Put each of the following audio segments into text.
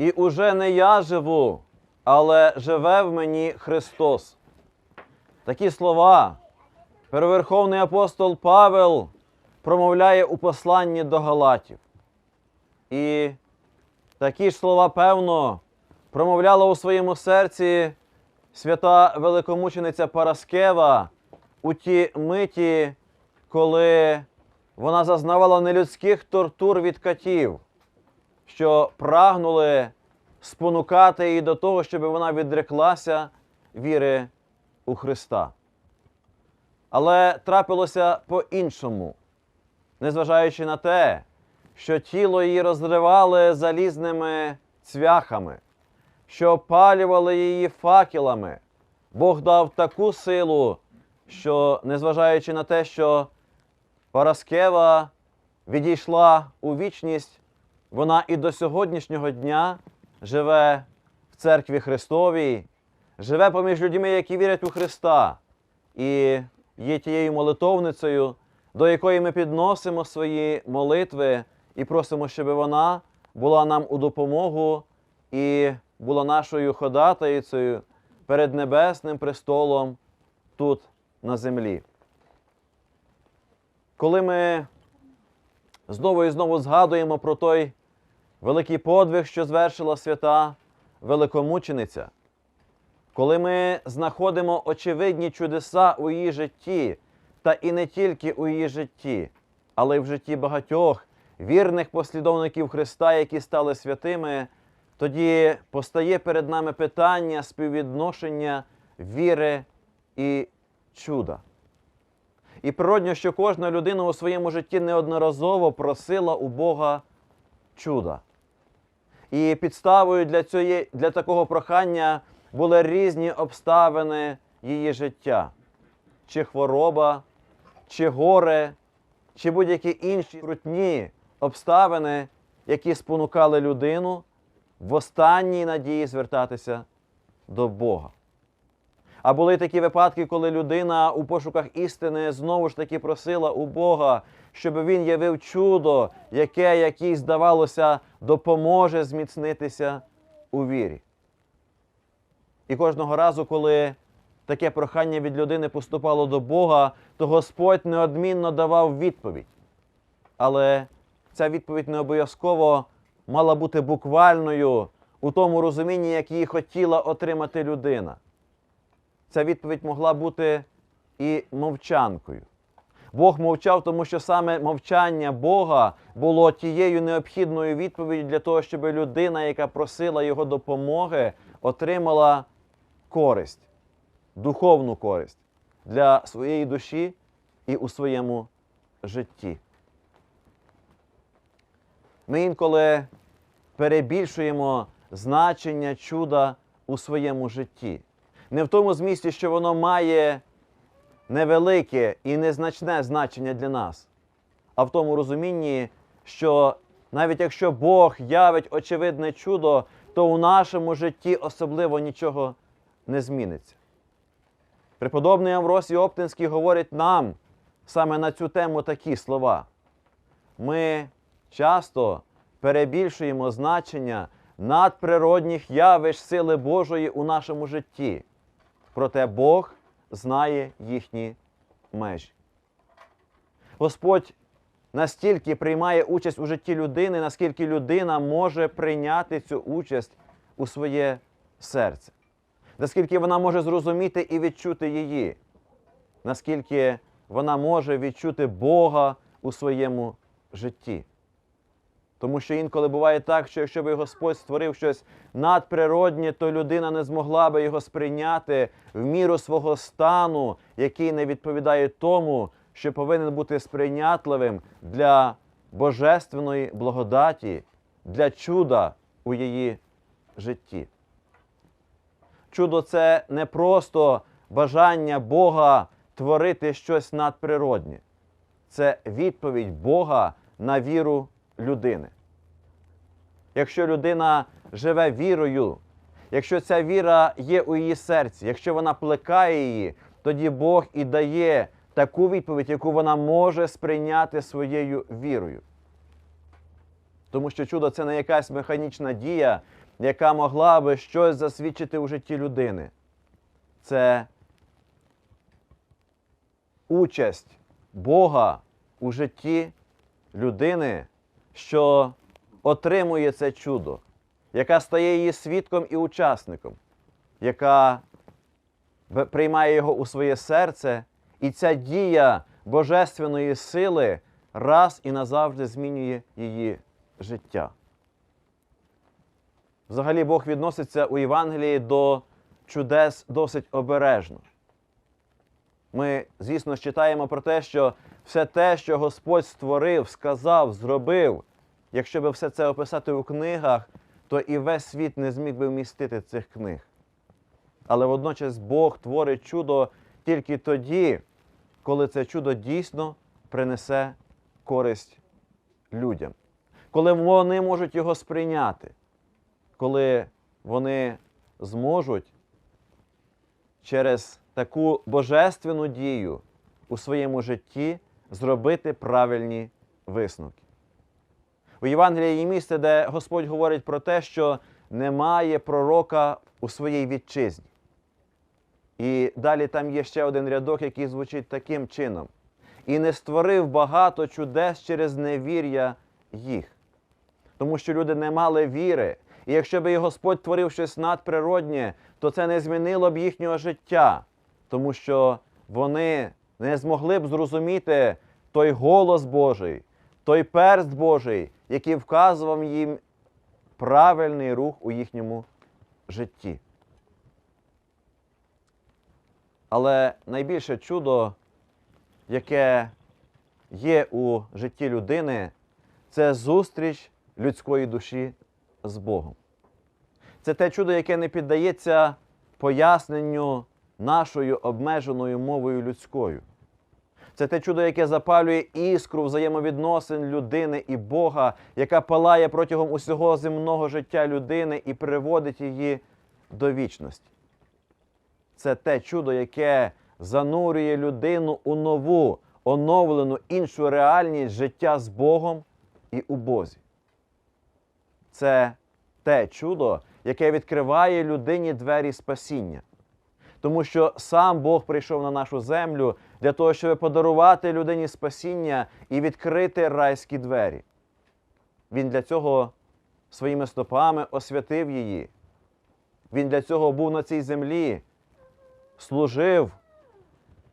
І уже не я живу, але живе в мені Христос. Такі слова Первоверховний апостол Павел промовляє у посланні до Галатів. І такі ж слова, певно, промовляла у своєму серці свята великомучениця Параскева у ті миті, коли вона зазнавала нелюдських тортур від катів, що прагнули спонукати її до того, щоб вона відреклася віри у Христа. Але трапилося по-іншому, незважаючи на те, що тіло її розривали залізними цвяхами, що опалювали її факелами. Бог дав таку силу, що, незважаючи на те, що Параскева відійшла у вічність, вона і до сьогоднішнього дня живе в церкві Христовій, живе поміж людьми, які вірять у Христа, і є тією молитовницею, до якої ми підносимо свої молитви і просимо, щоб вона була нам у допомогу і була нашою ходатайцею перед небесним престолом тут на землі. Коли ми знову і знову згадуємо про той великий подвиг, що звершила свята великомучениця, коли ми знаходимо очевидні чудеса у її житті, та і не тільки у її житті, але й в житті багатьох вірних послідовників Христа, які стали святими, тоді постає перед нами питання співвідношення віри і чуда. І природньо, що кожна людина у своєму житті неодноразово просила у Бога чуда. І підставою для, цієї, для такого прохання були різні обставини її життя, чи хвороба, чи горе, чи будь-які інші крутні обставини, які спонукали людину в останній надії звертатися до Бога. А були такі випадки, коли людина у пошуках істини знову ж таки просила у Бога, щоб він явив чудо, яке, якій, здавалося, допоможе зміцнитися у вірі. І кожного разу, коли таке прохання від людини поступало до Бога, то Господь неодмінно давав відповідь. Але ця відповідь не обов'язково мала бути буквальною у тому розумінні, як її хотіла отримати людина. Ця відповідь могла бути і мовчанкою. Бог мовчав, тому що саме мовчання Бога було тією необхідною відповіддю для того, щоб людина, яка просила його допомоги, отримала користь, духовну користь для своєї душі і у своєму житті. Ми інколи перебільшуємо значення чуда у своєму житті. Не в тому змісті, що воно має невелике і незначне значення для нас, а в тому розумінні, що навіть якщо Бог явить очевидне чудо, то у нашому житті особливо нічого не зміниться. Преподобний Амвросій Оптинський говорить нам саме на цю тему такі слова. Ми часто перебільшуємо значення надприродних явищ сили Божої у нашому житті. Проте Бог знає їхні межі. Господь настільки приймає участь у житті людини, наскільки людина може прийняти цю участь у своє серце, наскільки вона може зрозуміти і відчути її, наскільки вона може відчути Бога у своєму житті. Тому що інколи буває так, що якщо би Господь створив щось надприроднє, то людина не змогла би його сприйняти в міру свого стану, який не відповідає тому, що повинен бути сприйнятливим для божественної благодаті, для чуда у її житті. Чудо це не просто бажання Бога творити щось надприроднє. Це відповідь Бога на віру людини. Якщо людина живе вірою, якщо ця віра є у її серці, якщо вона плекає її, тоді Бог і дає таку відповідь, яку вона може сприйняти своєю вірою. Тому що чудо це не якась механічна дія, яка могла би щось засвідчити у житті людини. Це участь Бога у житті людини, що отримує це чудо, яка стає її свідком і учасником, яка приймає його у своє серце, і ця дія божественної сили раз і назавжди змінює її життя. Взагалі Бог відноситься у Євангелії до чудес досить обережно. Ми, звісно, читаємо про те, що все те, що Господь створив, сказав, зробив, якщо би все це описати у книгах, то і весь світ не зміг би вмістити цих книг. Але водночас Бог творить чудо тільки тоді, коли це чудо дійсно принесе користь людям, коли вони можуть його сприйняти, коли вони зможуть через таку божественну дію у своєму житті зробити правильні висновки. У Євангелії є місце, де Господь говорить про те, що немає пророка у своїй вітчизні. І далі там є ще один рядок, який звучить таким чином: і не створив багато чудес через невір'я їх. Тому що люди не мали віри. І якщо б і Господь творив щось надприроднє, то це не змінило б їхнього життя, тому що вони не змогли б зрозуміти той голос Божий, той перст Божий, який вказував їм правильний рух у їхньому житті. Але найбільше чудо, яке є у житті людини, це зустріч людської душі з Богом. Це те чудо, яке не піддається поясненню нашою обмеженою мовою людською. Це те чудо, яке запалює іскру взаємовідносин людини і Бога, яка палає протягом усього земного життя людини і приводить її до вічності. Це те чудо, яке занурює людину у нову, оновлену іншу реальність життя з Богом і у Бозі. Це те чудо, яке відкриває людині двері спасіння. Тому що сам Бог прийшов на нашу землю для того, щоб подарувати людині спасіння і відкрити райські двері. Він для цього своїми стопами освятив її. Він для цього був на цій землі, служив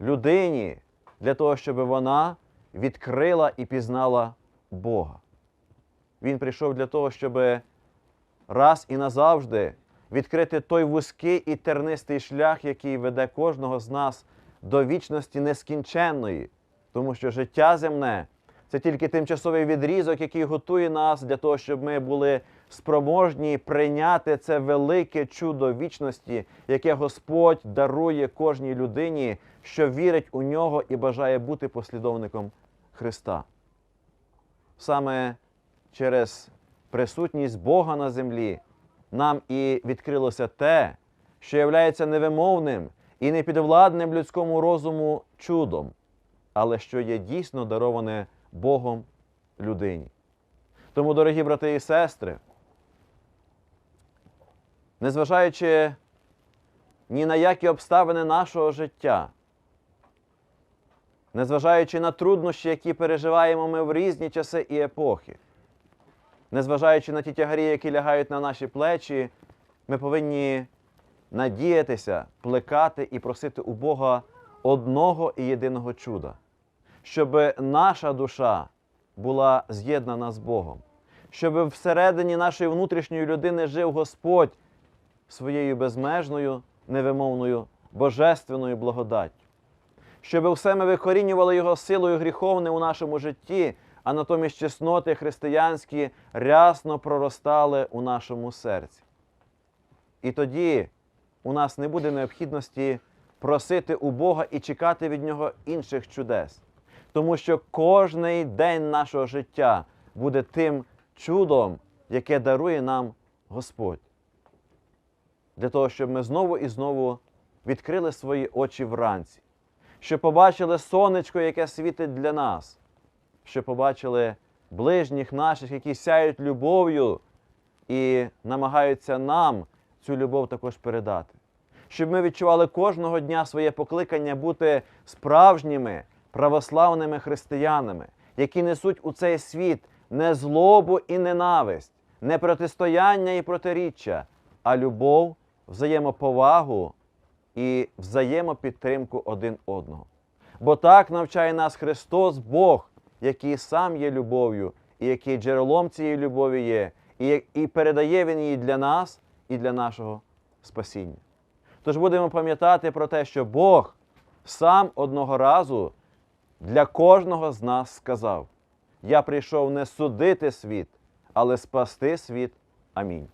людині для того, щоб вона відкрила і пізнала Бога. Він прийшов для того, щоб раз і назавжди відкрити той вузький і тернистий шлях, який веде кожного з нас до вічності нескінченної, тому що життя земне це тільки тимчасовий відрізок, який готує нас для того, щоб ми були спроможні прийняти це велике чудо вічності, яке Господь дарує кожній людині, що вірить у нього і бажає бути послідовником Христа. Саме через присутність Бога на землі нам і відкрилося те, що являється невимовним і непідвладним людському розуму чудом, але що є дійсно дароване Богом людині. Тому, дорогі брати і сестри, незважаючи ні на які обставини нашого життя, незважаючи на труднощі, які переживаємо ми в різні часи і епохи, незважаючи на ті тягарі, які лягають на наші плечі, ми повинні надіятися, плекати і просити у Бога одного і єдиного чуда, щоб наша душа була з'єднана з Богом, щоб всередині нашої внутрішньої людини жив Господь своєю безмежною, невимовною, божественною благодаттю. Щоб все ми викорінювали Його силою гріховне у нашому житті, а натомість чесноти християнські рясно проростали у нашому серці. І тоді у нас не буде необхідності просити у Бога і чекати від Нього інших чудес. Тому що кожний день нашого життя буде тим чудом, яке дарує нам Господь. Для того, щоб ми знову і знову відкрили свої очі вранці, щоб побачили сонечко, яке світить для нас, щоб побачили ближніх наших, які сяють любов'ю і намагаються нам цю любов також передати. Щоб ми відчували кожного дня своє покликання бути справжніми православними християнами, які несуть у цей світ не злобу і ненависть, не протистояння і протиріччя, а любов, взаємоповагу і взаємопідтримку один одного. Бо так навчає нас Христос Бог, який сам є любов'ю, і який джерелом цієї любові є, і, і передає Він її для нас і для нашого спасіння. Тож будемо пам'ятати про те, що Бог сам одного разу для кожного з нас сказав: Я прийшов не судити світ, але спасти світ. Амінь.